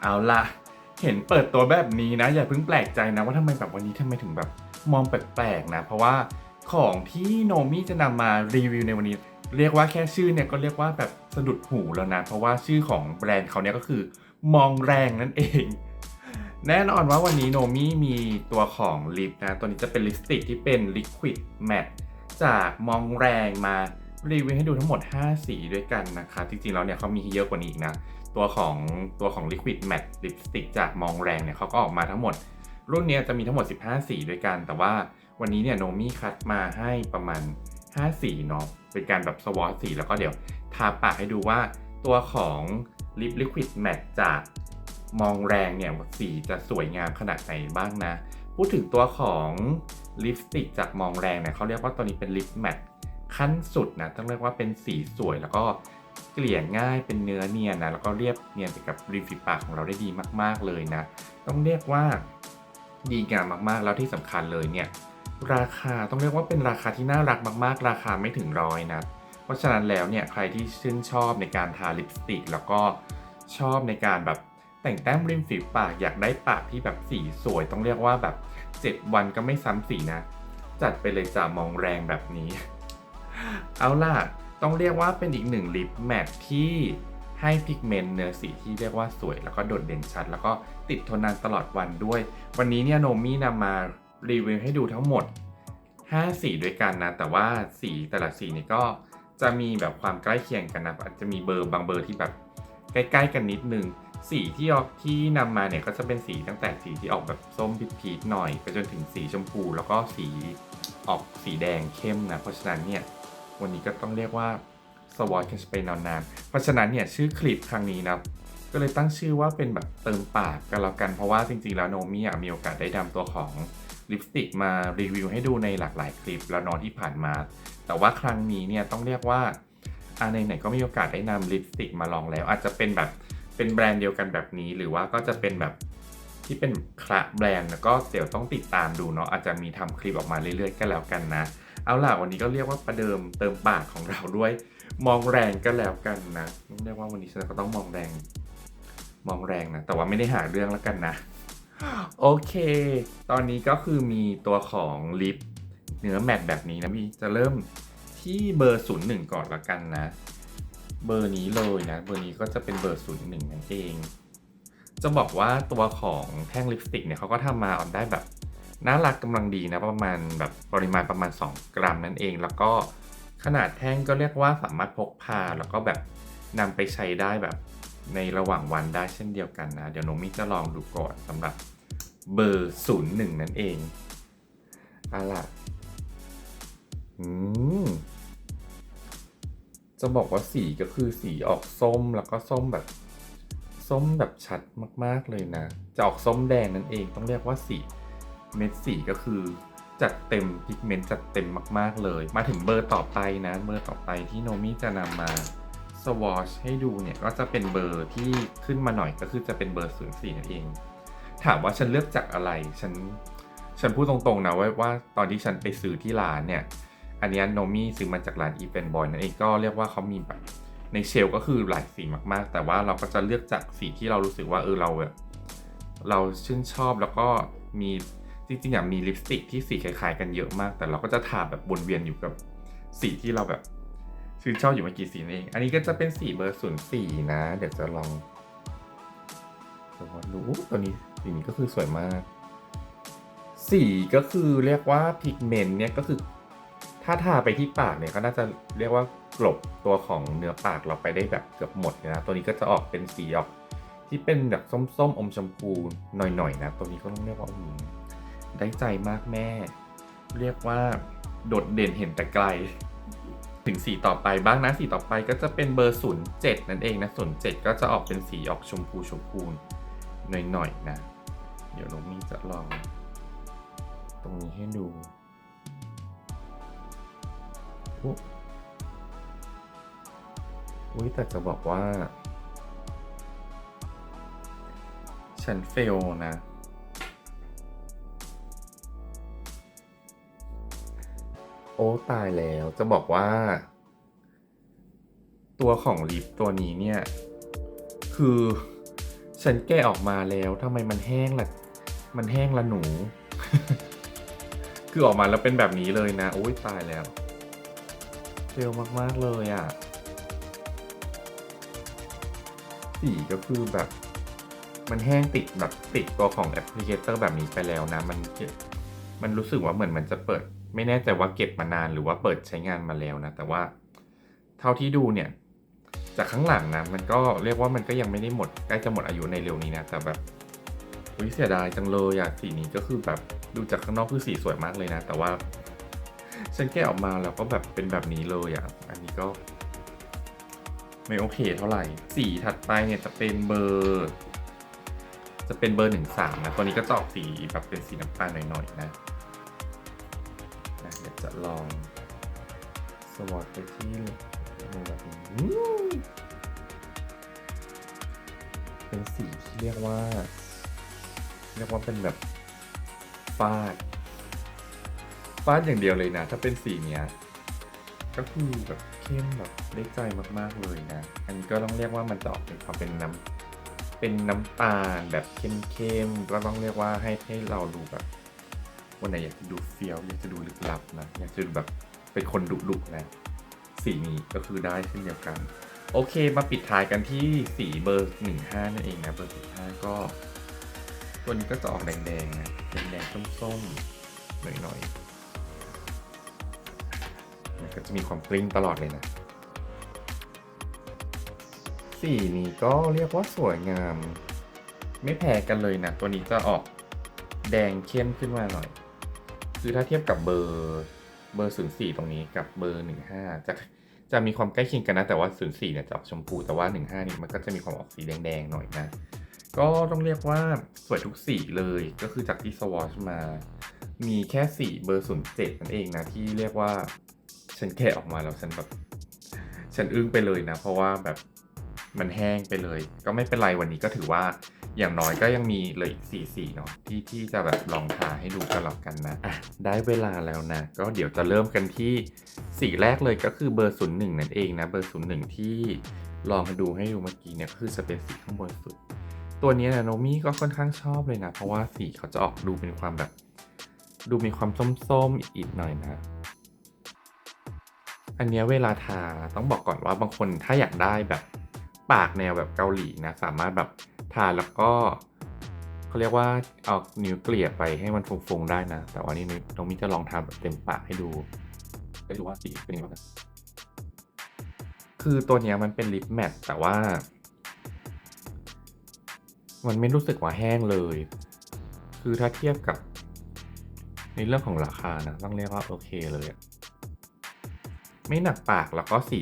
เอาละเห็นเปิดตัวแบบนี้นะ อย่าเพิ่งแปลกใจนะว่าทำไมแบบวันนี้ทำไมถึงแบบมองแปลกๆนะ เพราะว่าของที่โนมี่จะนำมารีวิวในวันนี้ เรียกว่าแค่ชื่อเนี่ยก็เรียกว่าแบบสะดุดหูแล้วนะ เพราะว่าชื่อของแบรนด์เขาเนี่ยก็คือมองแรงนั่นเอง แน่นอนว่าวันนี้โนมี่มีตัวของลิปนะ ตัวนี้จะเป็นลิปสติกที่เป็น Liquid Matte จากมองแรงมารีวิวให้ดูทั้งหมด 5 สีด้วยกันนะคะ จริงๆแล้วเนี่ยเขามีเยอะกว่านี้อีกนะ ตัวของตัวของ Liquid Matte Lipstick จากมองแรงเนี่ยเขาก็ออกมาทั้งหมด รุ่นเนี้ยจะมีทั้งหมด 15 สีด้วยกัน แต่ว่าวันนี้เนี่ยโนมี่คัดมาให้ประมาณ 5 สีเนาะเป็นการแบบสวอตสีแล้วก็เดี๋ยวทาปากให้ดูว่าตัวของ Lip Liquid Matte จากมองแรงเนี่ยสีจะสวยงามขนาดไหนบ้างนะ พูดถึงตัวของลิปสติกจากมองแรงเนี่ยเขาเรียกว่าตัวนี้เป็นลิปแมทขั้นสุดนะต้องเรียกว่าเป็นสีสวยแล้วก็ เกลี่ยง่ายเป็นเนื้อเนียนนะแล้วก็เรียบเนียนไปกับริมฝีปากของเราได้ดีมาก ๆเลยนะ ต้องเรียกว่าดีงามมากๆ แล้วที่สำคัญเลยเนี่ยราคาต้องเรียกว่าเป็นราคาที่น่ารักมาก ๆ ราคาไม่ถึงร้อยนะเพราะฉะนั้นแล้วเนี่ยใครที่ชื่นชอบในการทาลิปสติก แล้วก็ชอบในการแบบแต่งแต้มริมฝีปากอยากได้ปากที่แบบสีสวย ต้องเรียกว่าแบบ 7 วันก็ไม่ซ้ำสีนะ จัดไปเลยจ่ามองแรงแบบนี้ เอาล่ะ ต้องเรียกว่าเป็นอีกหนึ่งลิปแมทที่ให้พิกเมนต์เนื้อสีที่เรียกว่าสวย แล้วก็โดดเด่นชัด แล้วก็ติดทนนานตลอดวันด้วย วันนี้เนี่ยโนมี่นำมารีวิวให้ดูทั้งหมด 5 สีด้วยกันนะ แต่ว่าสีแต่ละสีนี่ก็จะมีแบบความใกล้เคียงกันนะอาจจะมีเบอร์บางเบอร์ที่แบบใกล้ๆกันนิดนึง สีที่ออกที่นำมาเนี่ยก็จะเป็นสีตั้งแต่สีที่ออกแบบส้มพีชๆหน่อย ไปจนถึงสีชมพู แล้วก็สีออกสีแดงเข้มนะเพราะฉะนั้นเนี่ย วันนี้ก็ต้องเรียกว่าสวอตกันไปนานๆ เพราะฉะนั้นเนี่ยชื่อคลิปครั้งนี้นะก็เลยตั้งชื่อว่าเป็นแบบเติมปากกันแล้วกันเพราะว่าจริงๆ แล้วโนมี่มีโอกาสได้นำตัวของลิปสติกมารีวิวให้ดูในหลากหลายคลิปแล้วนอนที่ผ่านมา แต่ว่าครั้งนี้เนี่ยต้องเรียกว่าอ่าไหนๆก็มีโอกาสได้นำลิปสติกมาลองแล้ว อาจจะเป็นแบบเป็นแบรนด์เดียวกันแบบนี้ หรือว่าก็จะเป็นแบบ ที่เป็นคละแบรนด์แล้วก็เดี๋ยวต้องติดตามดูเนาะอาจจะมีทำคลิปออกมาเรื่อยๆก็แล้วกันนะ เอาล่ะวันนี้ก็เรียกว่าประเดิมเติมปากของเราด้วย มองแรงก็แล้วกันนะเรียกว่าวันนี้ฉันก็ต้องมองแรง มองแรงนะแต่ว่าไม่ได้หาเรื่องแล้วกันนะ โอเค ตอนนี้ก็คือมีตัวของลิปเนื้อแมตแบบนี้นะพี่จะเริ่มที่เบอร์ 01 ก่อนละกันนะ เบอร์นี้เลยนะ เบอร์นี้ก็จะเป็นเบอร์ 01นั่นเอง จะบอกว่าตัวของแท่งลิปสติกเนี่ยเขาก็ทำมาออกได้แบบน่ารักกำลังดีนะ ประมาณแบบปริมาณประมาณ 2 กรัมนั่นเอง แล้วก็ขนาดแท่งก็เรียกว่าสามารถพกพา แล้วก็แบบนำไปใช้ได้แบบในระหว่างวันได้เช่นเดียวกันนะ เดี๋ยวน้องมิจะลองดูก่อนสำหรับเบอร์01นั่นเองอาล่ะอืมจะบอกว่าสีก็คือสีออกส้มแล้วก็ส้มแบบ ส้มแบบชัดมากๆเลยนะ จะออกส้มแดงนั่นเองต้องเรียกว่าสีเม็ดสีก็คือจัดเต็มพิกเมนต์จัดเต็มมากๆเลย มาถึงเบอร์ต่อไปนะเบอร์ต่อไปที่โนมิจะนำมาสวอชให้ดูเนี่ยก็จะเป็นเบอร์ที่ขึ้นมาหน่อยก็คือจะเป็นเบอร์ศูนย์สี่นั่นเอง ถามว่าฉันเลือกจากอะไรฉันฉันพูดตรงๆนะว่าว่าตอนที่ฉันไปซื้อที่ร้านเนี่ย อันนี้โนมี่ซื้อมาจากร้านอีเวนบอยนั่นเองก็เรียกว่าเขามีแบบ ในเชลก็คือหลายสีมากๆ แต่ว่าเราก็จะเลือกจากสีที่เรารู้สึกว่าเออเราแบบเราชื่นชอบแล้วก็มีจริงๆอะมีลิปสติกที่สีคล้ายๆกันเยอะมาก แต่เราก็จะทาแบบวนเวียนอยู่กับสีที่เราแบบชื่นชอบอยู่ไม่กี่สีนั่นเอง อันนี้ก็จะเป็นสีเบอร์ศูนย์สี่นะ เดี๋ยวจะลองดูว่าดูตัวนี้สีนี้ก็คือสวยมาก สีก็คือเรียกว่าพิกเมนต์เนี่ยก็คือถ้าทาไปที่ปากเนี่ยก็น่าจะเรียกว่า กลบตัวของเนื้อปากเราไปได้แบบเกือบหมดเลยนะตัวนี้ก็จะออกเป็นสีออกที่เป็นแบบส้มๆอมชมพูหน่อยๆนะตัวนี้ก็ต้องเรียกว่าได้ใจมากแม่ เรียกว่าโดดเด่นเห็นแต่ไกล ถึงสีต่อไปบ้างนะสีต่อไปก็จะเป็นเบอร์ศูนย์เจ็ดนั่นเองนะศูนย์เจ็ดก็จะออกเป็นสีออกชมพูชมพูหน่อยๆนะ เดี๋ยวน้องมีจะลอง ตรงนี้ให้ดู อุ้ยแต่จะบอกว่า ฉันเฟลนะ โอ้ตายแล้วจะบอกว่า ตัวของลิปตัวนี้เนี่ย คือฉันแกะออกมาแล้วทำไมมันแห้งละมันแห้งละหนู คือออกมาแล้วเป็นแบบนี้เลยนะ โอ้ยตายแล้วเร็วมาก ๆ เลยอะ่ะ สีก็คือแบบ มันแห้งติดแบบติดตัวของแอปพลิเคเตอร์แบบนี้ไปแล้วนะ มันมันรู้สึกว่าเหมือนมันจะเปิด ไม่แน่ใจว่าเก็บมานานหรือว่าเปิดใช้งานมาแล้วนะ แต่ว่าเท่าที่ดูเนี่ย จากข้างหลังนะ มันก็เรียกว่ามันก็ยังไม่ได้หมดใกล้จะหมดอายุในเร็วนี้นะแต่แบบอุ้ยเสียดายจังเลยอะสีนี้ก็คือแบบดูจากข้างนอกคือสีสวยมากเลยนะ แต่ว่าฉันแกะออกมาแล้วก็แบบเป็นแบบนี้เลยอะอันนี้ก็ ไม่โอเคเท่าไหร่ สีถัดไปเนี่ยจะเป็นเบอร์ จะเป็นเบอร์หนึ่งสามนะ ตัวนี้ก็จะออกสีแบบเป็นสีน้ำตาลหน่อยๆนะนะเดี๋ยวจะลองสวอตไปที่แบบนี้เป็นสีที่เรียกว่า เรียกว่าเป็นแบบฟาดฟาดอย่างเดียวเลยนะ ถ้าเป็นสีเนี้ย ก็คือแบบ เข้มแบบได้ใจมากๆเลยนะ อันนี้ก็ต้องเรียกว่ามันจะออกเป็นความเป็นน้ำเป็นน้ำตาลแบบเข้มๆก็ต้องเรียกว่าให้ให้เราดูแบบวันไหนอยากจะดูเฟี้ยวอยากจะดูลึกลับนะอยากจะดูแบบเป็นคนดุดุๆนะสีนี้ก็คือได้เช่นเดียวกัน โอเคมาปิดท้ายกันที่สีเบอร์หนึ่งห้านั่นเองนะเบอร์สิบห้าก็ ตัวนี้ก็จะออกแดงๆนะแดงๆส้มๆหน่อยๆ มันก็จะมีความกลิ้งตลอดเลยนะ สีนี้ก็เรียกว่าสวยงาม ไม่แพ้กันเลยนะ ตัวนี้จะออกแดงเข้มขึ้นมาหน่อย คือถ้าเทียบกับเบอร์เบอร์ศูนย์สี่ตรงนี้กับเบอร์หนึ่งห้าจะจะมีความใกล้เคียงกันนะ แต่ว่าศูนย์สี่เนี่ยจะออกชมพู แต่ว่าหนึ่งห้านี่มันก็จะมีความออกสีแดงๆหน่อยนะ ก็ต้องเรียกว่าสวยทุกสีเลย ก็คือจากที่สวอชมา มีแค่สีเบอร์ศูนย์เจ็ดนั่นเองนะ ที่เรียกว่า ฉันแกะออกมาแล้วฉันแบบ ฉันอึ้งไปเลยนะ เพราะว่าแบบมันแห้งไปเลย ก็ไม่เป็นไรวันนี้ก็ถือว่าอย่างน้อยก็ยังมีเลยอีกสี่สีเนาะที่ที่จะแบบลองทาให้ดูกันแล้วกันนะอะได้เวลาแล้วนะ ก็เดี๋ยวจะเริ่มกันที่สีแรกเลยก็คือเบอร์ศูนย์หนึ่งนั่นเองนะ เบอร์ศูนย์หนึ่งที่ลองมาดูให้ดูเมื่อกี้เนี่ยคือจะเป็นสีข้างบนสุด ตัวนี้นะโนมี่ก็ค่อนข้างชอบเลยนะ เพราะว่าสีเขาจะออกดูเป็นความแบบ ดูมีความส้มๆอีกหน่อยนะ อันเนี้ยเวลาทาต้องบอกก่อนว่าบางคนถ้าอยากได้แบบปากแนวแบบเกาหลีนะสามารถแบบทาแล้วก็เขาเรียกว่าเอานิ้วเกลี่ยไปให้มันฟงๆได้นะ แต่ว่านี่น้องมิจะลองทาแบบเต็มปากให้ดูให้ดูว่าสีเป็นยังไงคือตัวเนี้ยมันเป็นลิปแมทแต่ว่า มันไม่รู้สึกว่าแห้งเลย คือถ้าเทียบกับ ในเรื่องของราคานะต้องเรียกว่าโอเคเลยอะ ไม่หนักปากแล้วก็สี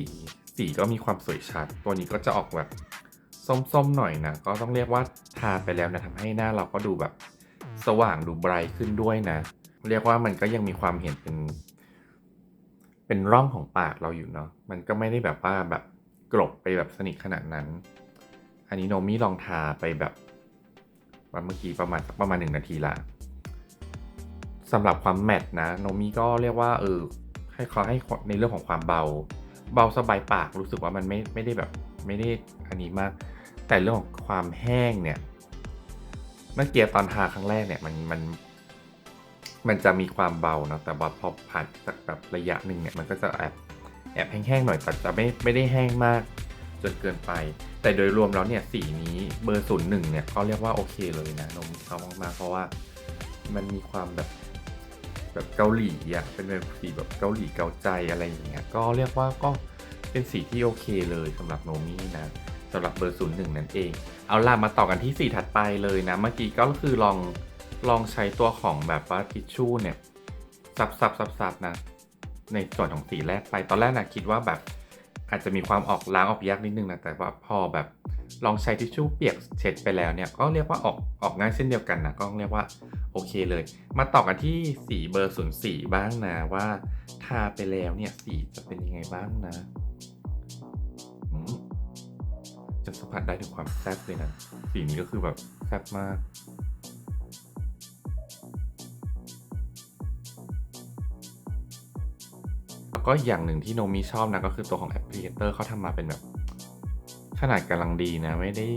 สีก็มีความสวยชัด ตัวนี้ก็จะออกแบบส้มๆหน่อยนะก็ต้องเรียกว่าทาไปแล้วนะทำให้หน้าเราก็ดูแบบสว่างดูไบรท์ขึ้นด้วยนะ เรียกว่ามันก็ยังมีความเห็นเป็น เป็นร่องของปากเราอยู่เนาะมันก็ไม่ได้แบบว่าแบบกลบไปแบบสนิทขนาดนั้น อันนี้โนมี่ลองทาไปแบบวันเมื่อกี้ประมาณประมาณหนึ่งนาทีละสำหรับความแมทนะโนมี่ก็เรียกว่าเออ ให้เขาให้ในเรื่องของความเบา เบาสบายปากรู้สึกว่ามันไม่ไม่ได้แบบไม่ได้อันนี้มาก แต่เรื่องของความแห้งเนี่ยเมื่อกี้ตอนทาครั้งแรกเนี่ยมันมันมันจะมีความเบาเนาะแต่ว่าพอผ่านสักแบบระยะหนึ่งเนี่ยมันก็จะแอบแอบแห้งๆหน่อยแต่จะไม่ไม่ได้แห้งมากจนเกินไป แต่โดยรวมแล้วเนี่ยสีนี้เบอร์ศูนย์หนึ่งเนี่ยเขาเรียกว่าโอเคเลยนะนมเขามากๆเพราะว่ามันมีความแบบ แบบเกาหลีอะเป็นแบบสีแบบเกาหลีเกาใจอะไรอย่างเงี้ยก็เรียกว่าก็เป็นสีที่โอเคเลยสำหรับโนมี่นะสำหรับเบอร์ศูนย์หนึ่งนั่นเอง เอาล่ะมาต่อกันที่สีถัดไปเลยนะ เมื่อกี้ก็คือลองลองใช้ตัวของแบบว่าทิชชู่เนี่ยซับซับซับซับนะ ในส่วนของสีแรกไปตอนแรกนะคิดว่าแบบ อาจจะมีความออกล้างออกยากนิดนึงนะแต่ว่าพอแบบลองใช้ทิชชู่เปียกเช็ดไปแล้วเนี่ยก็เรียกว่าออกออกง่ายเช่นเดียวกันนะก็เรียกว่าโอเคเลย มาต่อกันที่สีเบอร์ศูนย์สี่บ้างนะว่าทาไปแล้วเนี่ยสีจะเป็นยังไงบ้างนะจะสัมผัสได้ถึงความแซ่บเลยนะสีนี้ก็คือแบบแซ่บมาก ก็อย่างหนึ่งที่โนมีชอบนะก็คือตัวของแอปพลิเคเตอร์เขาทำมาเป็นแบบ ขนาดกำลังดีนะไม่ได้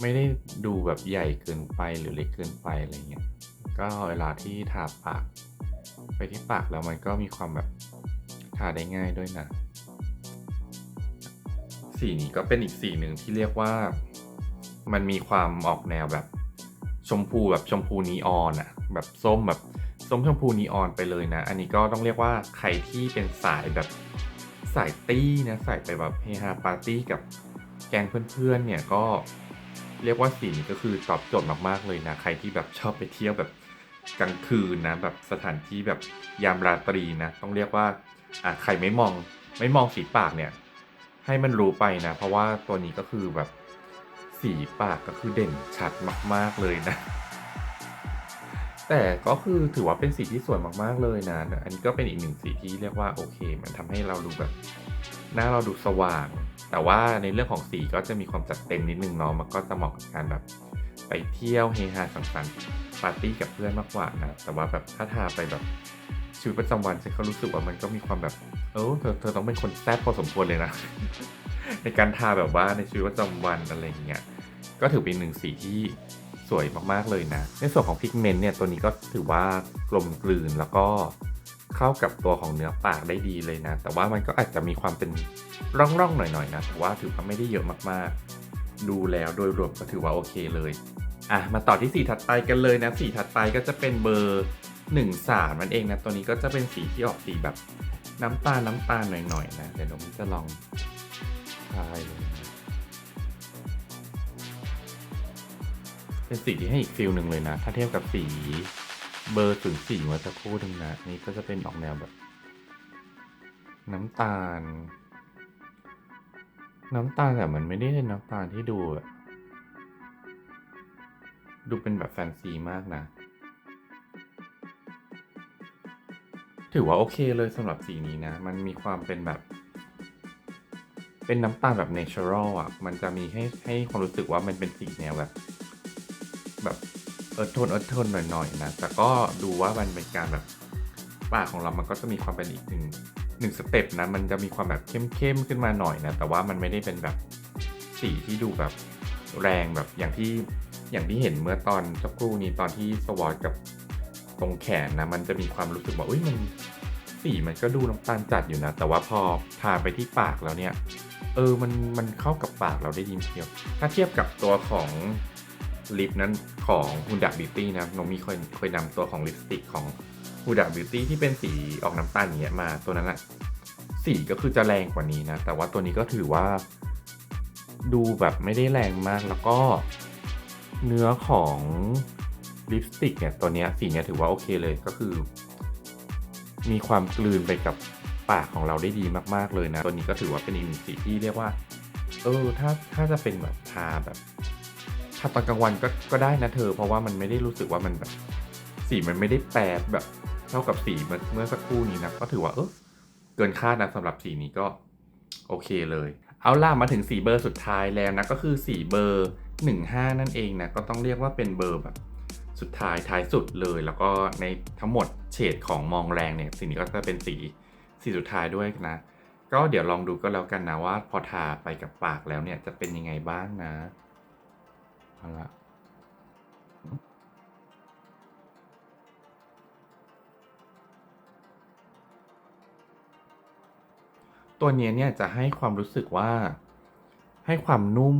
ไม่ได้ดูแบบใหญ่เกินไปหรือเล็กเกินไปอะไรเงี้ยก็เวลาที่ทาปาก ไปที่ปากแล้วมันก็มีความแบบทาได้ง่ายด้วยนะ สีนี้ก็เป็นอีกสีหนึ่งที่เรียกว่ามันมีความออกแนวแบบชมพูแบบชมพูนีออนอะแบบส้มแบบ ส้มชมพูนีออนไปเลยนะ อันนี้ก็ต้องเรียกว่าใครที่เป็นสายแบบสายตี้นะสายไปแบบเฮฮาปาร์ตี้กับแกงเพื่อนๆเนี่ยก็เรียกว่าสีนี้ก็คือตอบโจทย์มากๆเลยนะ ใครที่แบบชอบไปเที่ยวแบบกลางคืนนะ แบบสถานที่แบบยามราตรีนะ ต้องเรียกว่าอะใครไม่มองไม่มองสีปากเนี่ย ให้มันรู้ไปนะ เพราะว่าตัวนี้ก็คือแบบสีปากก็คือเด่นชัดมาก ๆเลยนะ แต่ก็คือถือว่าเป็นสีที่สวยมากๆเลยนะ อันนี้ก็เป็นอีกหนึ่งสีที่เรียกว่าโอเค มันทำให้เราดูแบบหน้าเราดูสว่าง แต่ว่าในเรื่องของสีก็จะมีความจัดเต็มนิดนึงเนาะ มันก็จะเหมาะกับการแบบไปเที่ยวเฮฮาสังสรรค์ปาร์ตี้กับเพื่อนมากกว่านะ แต่ว่าแบบถ้าทาไปแบบชีวิตประจำวันฉันก็รู้สึกว่ามันก็มีความแบบ เออเธอเธอต้องเป็นคนแซ่บพอสมควรเลยนะ ในการทาแบบว่าในชีวิตประจำวันอะไรอย่างเงี้ย ก็ถือเป็นหนึ่งสีที่ สวยมากๆเลยนะ ในส่วนของพิกเมนต์เนี่ยตัวนี้ก็ถือว่ากลมกลืนแล้วก็เข้ากับตัวของเนื้อปากได้ดีเลยนะ แต่ว่ามันก็อาจจะมีความเป็นร่องๆหน่อยๆนะแต่ว่าถือว่าไม่ได้เยอะมากๆ ดูแล้วโดยรวมก็ถือว่าโอเคเลยอะมาต่อที่สีถัดไปกันเลยนะสีถัดไปก็จะเป็นเบอร์1 3นั่นเองนะตัวนี้ก็จะเป็นสีที่ออกสีแบบน้ำตาลน้ำตาลหน่อยๆนะเดี๋ยวผมจะลองทายเลย เป็นสีที่ให้อีกฟิลหนึ่งเลยนะ ถ้าเทียบกับสีเบอร์ศูนย์สี่เมื่อสักครู่หนึ่งนะ นี่ก็จะเป็นออกแนวแบบ น้ำตาล น้ำตาลแต่มันไม่ได้เป็นน้ำตาลที่ดู ดูเป็นแบบแฟนซีมากนะถือว่าโอเคเลยสำหรับสีนี้นะ มันมีความเป็นแบบ เป็นน้ำตาลแบบเนเชอรัลอะ มันจะมีให้ให้ความรู้สึกว่ามันเป็นสีแนวแบบ อิร์ธโทนเอิร์ธโทนหน่อยๆนะแต่ก็ดูว่ามันเป็นการแบบปากของเรามันก็จะมีความเป็นอีกหนึ่งหนึ่งสเต็ปนะมันจะมีความแบบเข้มๆขึ้นมาหน่อยนะแต่ว่ามันไม่ได้เป็นแบบสีที่ดูแบบแรงแบบอย่างที่อย่างที่เห็นเมื่อตอนสักครู่นี้ตอนที่สวอตกับตรงแขนนะมันจะมีความรู้สึกว่าเอ้ยมันสีมันก็ดูน้ำตาลจัดอยู่นะ แต่ว่าพอทาไปที่ปากแล้วเนี่ย เออมันมันเข้ากับปากเราได้ดีเดียวถ้าเทียบกับตัวของ ลิปนั้นของ Huda Beauty นะน้องมีเคยเคยนำตัวของลิปสติกของ Huda Beauty ที่เป็นสีออกน้ำตาลอย่างเงี้ยมาตัวนั้นอะสีก็คือจะแรงกว่านี้นะ แต่ว่าตัวนี้ก็ถือว่า ดูแบบไม่ได้แรงมากแล้วก็ เนื้อของลิปสติกเนี่ยตัวเนี้ยสีเนี้ยถือว่าโอเคเลยก็คือ มีความกลืนไปกับปากของเราได้ดีมาก ๆ เลยนะ ตัวนี้ก็ถือว่าเป็นอีกสีที่เรียกว่า เออ ถ้า ถ้าจะเป็นแบบทาแบบ ทาตอนกลางวันก็ก็ได้นะเธอ เพราะว่ามันไม่ได้รู้สึกว่ามันแบบสีมันไม่ได้แปดแบบเท่ากับสีเมื่อเมื่อสักครู่นี้นะก็ถือว่าเออเกินคาดนะสำหรับสีนี้ก็โอเคเลย เอาล่ะมาถึงสีเบอร์สุดท้ายแล้วนะก็คือสีเบอร์ 15 นั่นเองนะก็ต้องเรียกว่าเป็นเบอร์แบบสุดท้ายท้ายสุดเลย แล้วก็ในทั้งหมดเฉดของมองแรงเนี่ยสีนี้ก็จะเป็นสีสีสุดท้ายด้วยนะ ก็เดี๋ยวลองดูก็แล้วกันนะว่าพอทาไปกับปากแล้วเนี่ยจะเป็นยังไงบ้างนะ เอาละตัวเนี้ยเนี่ยจะให้ความรู้สึกว่า ให้ความนุ่ม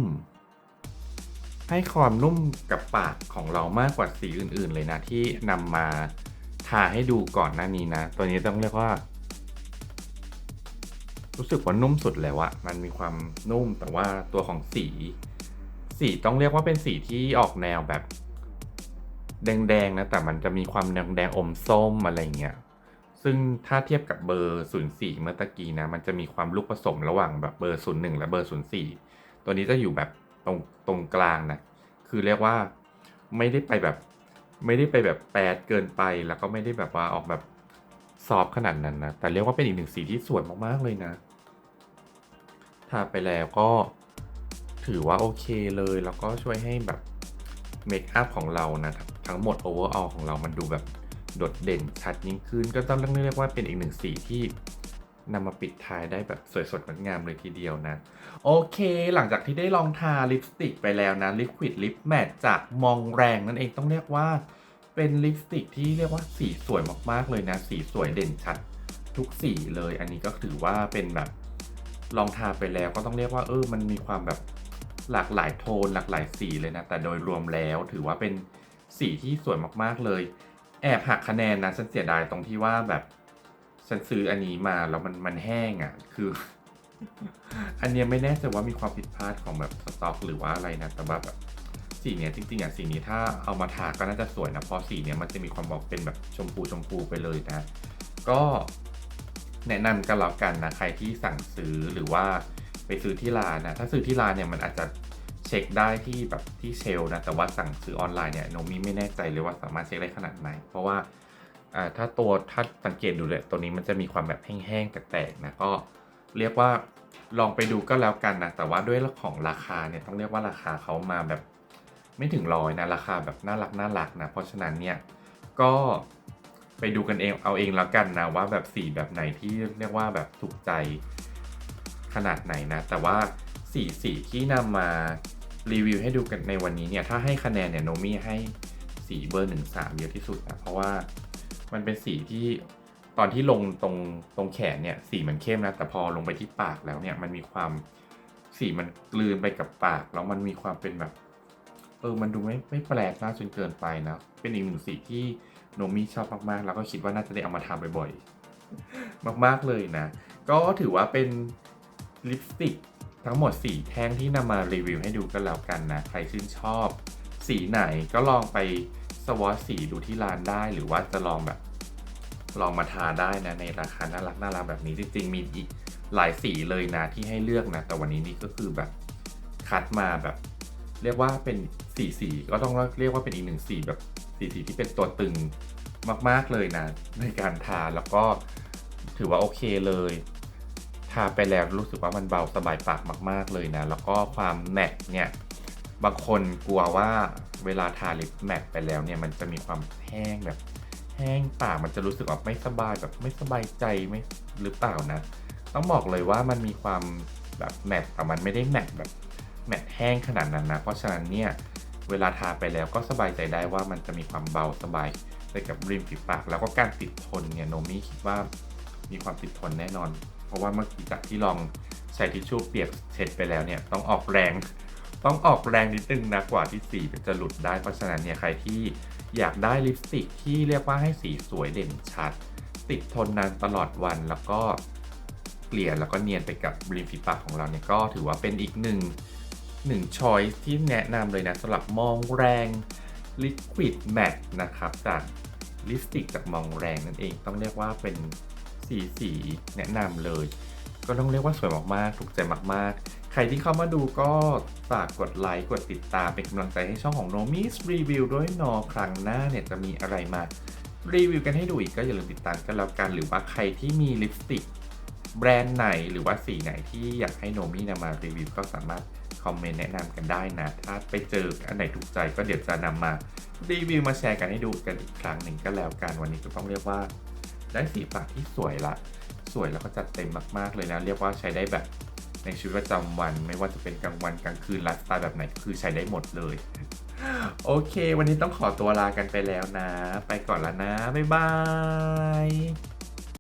ให้ความนุ่มกับปากของเรามากกว่าสีอื่น ๆ เลยนะ ที่นำมาทาให้ดูก่อนหน้านี้นะ ตัวนี้ต้องเรียกว่า รู้สึกว่านุ่มสุดแล้วอะมันมีความนุ่มแต่ว่าตัวของสี สีต้องเรียกว่าเป็นสีที่ออกแนวแบบ แดงๆนะ แต่มันจะมีความแดงๆอมส้มอะไรเงี้ย ซึ่งถ้าเทียบกับเบอร์04เมื่อตะกี้นะ มันจะมีความลูกผสมระหว่างแบบเบอร์01และเบอร์04ตัวนี้จะอยู่แบบตรงตรงกลางนะ คือเรียกว่าไม่ได้ไปแบบ ไม่ได้ไปแบบแปดเกินไป แล้วก็ไม่ได้แบบว่าออกแบบซอฟขนาดนั้นนะ แต่เรียกว่าเป็นอีกหนึ่งสีที่สวยมากๆเลยนะ ทาไปแล้วก็ ถือว่าโอเคเลย แล้วก็ช่วยให้แบบเมคอัพของเรานะทั้งหมดโอเวอร์ออลของเรามันดูแบบโดดเด่นชัดยิ่งขึ้น ก็ต้องเรียกว่าเป็นอีกหนึ่งสีที่นำมาปิดท้ายได้แบบสวยสดงดงามเลยทีเดียวนะ โอเค หลังจากที่ได้ลองทาลิปสติกไปแล้วนะ Liquid Lip Matte จากมองแรงนั่นเองต้องเรียกว่าเป็นลิปสติกที่เรียกว่าสีสวยมากๆเลยนะ สีสวยเด่นชัดทุกสีเลย อันนี้ก็ถือว่าเป็นแบบลองทาไปแล้วก็ต้องเรียกว่าเออมันมีความแบบ หลากหลายโทนหลากหลายสีเลยนะ แต่โดยรวมแล้วถือว่าเป็นสีที่สวยมากๆเลย แอบหักคะแนนนะฉันเสียดายตรงที่ว่าแบบฉันซื้ออันนี้มาแล้วมันมันแห้งอะ่ะ คือ อันนี้ไม่แน่ใจว่ามีความผิดพลาดของแบบสต็อก หรือว่าอะไรนะ แต่ว่าแบบสีเนี้ยจริงๆอะสีนี้ถ้าเอามาทาก็น่าจะสวยนะเพราะสีเนี้ยมันจะมีความออกเป็นแบบชมพูชมพูไปเลยนะ ก็แนะนำกันแล้วกันนะใครที่สั่งซื้อหรือว่า ไปซื้อที่ร้านนะถ้าซื้อที่ร้านเนี่ยมันอาจจะเช็คได้ที่แบบที่เชลฟ์นะแต่ว่าสั่งซื้อออนไลน์เนี่ยโนมีไม่แน่ใจเลยว่าสามารถเช็คได้ขนาดไหน เพราะว่าอ่าถ้าตัวถ้าสังเกตดูเลยตัวนี้มันจะมีความแบบแห้งๆแตกๆนะก็เรียกว่าลองไปดูก็แล้วกันนะแต่ว่าด้วยของราคาเนี่ยต้องเรียกว่าราคาเขามาแบบไม่ถึงร้อยนะราคาแบบน่ารักน่ารักนะเพราะฉะนั้นเนี่ยก็ไปดูกันเองเอาเองแล้วกันนะว่าแบบสีแบบไหนที่เรียกว่าแบบถูกใจ ขนาดไหนนะ แต่ว่าสีสีที่นำมารีวิวให้ดูกันในวันนี้เนี่ย ถ้าให้คะแนนเนี่ยโนมี่ให้สีเบอร์หนึ่งสามเยอะที่สุดนะ เพราะว่ามันเป็นสีที่ตอนที่ลงตรงตรงแขนเนี่ยสีมันเข้มนะแต่พอลงไปที่ปากแล้วเนี่ยมันมีความสีมันกลืนไปกับปาก แล้วมันมีความเป็นแบบ เออมันดูไม่ไม่แปลกมากจนเกินไปนะ เป็นอีกหนึ่งสีที่โนมิชอบมากๆ แล้วก็คิดว่าน่าจะได้เอามาทำบ่อยๆ มากๆเลยนะ ก็ถือว่าเป็น ลิปสติกทั้งหมด 4 แท่งที่นำมารีวิวให้ดูกันแล้วกันนะ ใครชื่นชอบ สีไหนก็ลองไปสวอตสีดูที่ร้านได้ หรือว่าจะลองแบบ ลองมาทาได้นะ ในราคาน่ารักน่ารักแบบนี้จริงๆ มีอีกหลายสีเลยนะที่ให้เลือกนะ แต่วันนี้นี่ก็คือแบบคัดมาแบบ เรียกว่าเป็นสีสีก็ต้องเรียกว่าเป็นอีกหนึ่งสีแบบสีสีที่เป็นตัวตึงมาก ๆเลยนะ ในการทาแล้วก็ถือว่าโอเคเลย ทาไปแล้วรู้สึกว่ามันเบาสบายปากมาก ๆ เลยนะ แล้วก็ความแมตต์เนี่ย บางคนกลัวว่าเวลาทาลิปแมตต์ไปแล้วเนี่ย มันจะมีความแห้งแบบ แห้งปากมันจะรู้สึกว่าไม่สบายแบบไม่สบายใจไม่หรือเปล่านะ ต้องบอกเลยว่ามันมีความแบบแมตต์แต่มันไม่ได้แมตต์แบบแมตต์แห้งขนาดนั้นนะ เพราะฉะนั้นเนี่ยเวลาทาไปแล้วก็สบายใจได้ว่ามันจะมีความเบาสบายไปกับริมฝีปาก แล้วก็การติดทนเนี่ยโนมี่คิดว่ามีความติดทนแน่นอน เพราะว่าเมื่อกี้จากที่ลองใช้ทิชชู่เปียกเช็ดไปแล้วเนี่ยต้องออกแรง ต้องออกแรงนิดนึงนะกว่าที่สีจะหลุดได้เพราะฉะนั้นเนี่ยใครที่อยากได้ลิปสติกที่เรียกว่าให้สีสวยเด่นชัด ติดทนนานตลอดวันแล้วก็เกลี่ยแล้วก็เนียนไปกับริมฝีปากของเราเนี่ยก็ถือว่าเป็นอีกหนึ่งหนึ่งช้อยที่แนะนำเลยนะสำหรับมองแรง Liquid Matte นะครับจากลิปสติกจากมองแรงนั่นเองต้องเรียกว่าเป็น สีสีแนะนำเลย ก็ต้องเรียกว่าสวยมากๆ ถูกใจมากๆ ใครที่เข้ามาดูก็ฝากกดไลค์ กดติดตามเป็นกำลังใจให้ช่องของ Nomis Review ด้วยนอครั้งหน้าเนี่ยจะมีอะไรมา รีวิวกันให้ดูอีกก็อย่าลืมติดตามกันแล้วกันหรือว่าใครที่มีลิปสติกแบรนด์ไหนหรือว่าสีไหนที่อยากให้โนมี่นำมารีวิวก็สามารถคอมเมนต์แนะนำกันได้นะ ถ้าไปเจออันไหนถูกใจก็เดี๋ยวจะนำมารีวิวมาแชร์กันให้ดูกันอีกครั้งหนึ่งก็แล้วกันวันนี้ก็ต้องเรียกว่า ได้สีปากที่สวยละ สวยแล้วก็จัดเต็มมากๆเลยนะ เรียกว่าใช้ได้แบบในชีวิตประจำวัน ไม่ว่าจะเป็นกลางวันกลางคืนลัสไตล์แบบไหนคือใช้ได้หมดเลย โอเค วันนี้ต้องขอตัวลากันไปแล้วนะ ไปก่อนละนะ บ๊ายบาย